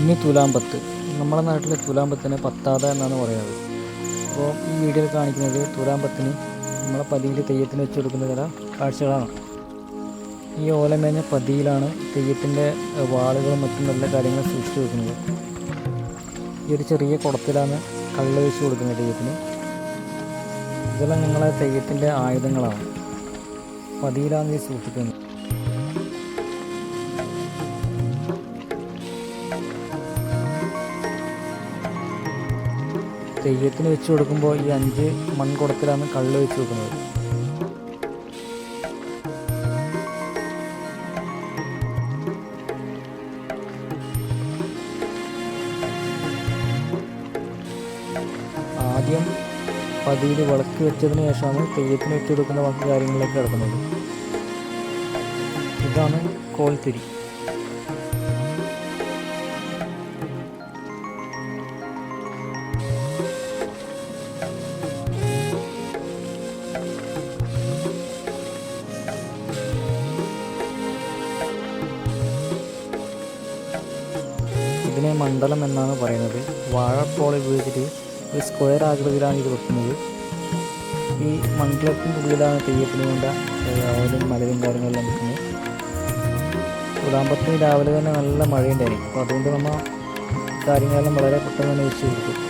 ഇനി തുലാമ്പത്ത്. നമ്മുടെ നാട്ടിലെ തുലാമ്പത്തിന് പത്താത എന്നാണ് പറയുന്നത്. അപ്പോൾ ഈ വീഡിയോയിൽ കാണിക്കുന്നത് തുലാമ്പത്തിന് നമ്മളെ പതിയിൽ തെയ്യത്തിന് വെച്ച് കൊടുക്കുന്ന ചില കാഴ്ചകളാണ്. ഈ ഓലമേഞ്ഞ പതിയിലാണ് തെയ്യത്തിന്റെ വാളുകളും മറ്റും നല്ല കാര്യങ്ങൾ സൂക്ഷിച്ചു വെക്കുന്നത്. ഈ ഒരു ചെറിയ കുടത്തിലാണ് കള്ള് വെച്ച് കൊടുക്കുന്നത് തെയ്യത്തിന്. ഇതെല്ലാം ഞങ്ങളെ തെയ്യത്തിന്റെ ആയുധങ്ങളാണ്. പതിയിലാണ് സൂക്ഷിക്കുന്നത് തെയ്യത്തിന് വെച്ച് കൊടുക്കുമ്പോൾ ഈ അഞ്ച് മൺകുടത്തിലാണ് കള്ള് വെച്ച് കൊടുക്കുന്നത്. ആദ്യം പതിയിൽ വിളക്ക് വെച്ചതിന് ശേഷമാണ് തെയ്യത്തിന് വെച്ച് കൊടുക്കുന്ന ബാക്കി കാര്യങ്ങളിലേക്ക് കിടക്കുന്നത്. ഇതാണ് കോൽത്തിരി. ഇതിനെ മണ്ഡലം എന്നാണ് പറയുന്നത്. വാഴപ്പോള ഉപയോഗിച്ചിട്ട് ഒരു സ്ക്വയർ ആകൃതിയിലാണ് ഇത് വെക്കുന്നത്. ഈ മണ്ഡലത്തിന്റെ ഉള്ളിലാണ് തെയ്യത്തിന് വേണ്ട ഓലും മലയും കാര്യങ്ങളെല്ലാം വെക്കുന്നത്. ഉദാമ്പത്തിന് രാവിലെ തന്നെ നല്ല മഴയുണ്ടായിരിക്കും അപ്പോൾ അതുകൊണ്ട് നമ്മൾ കാര്യങ്ങളെല്ലാം വളരെ പെട്ടെന്ന് തന്നെ വെച്ച് കൊടുക്കും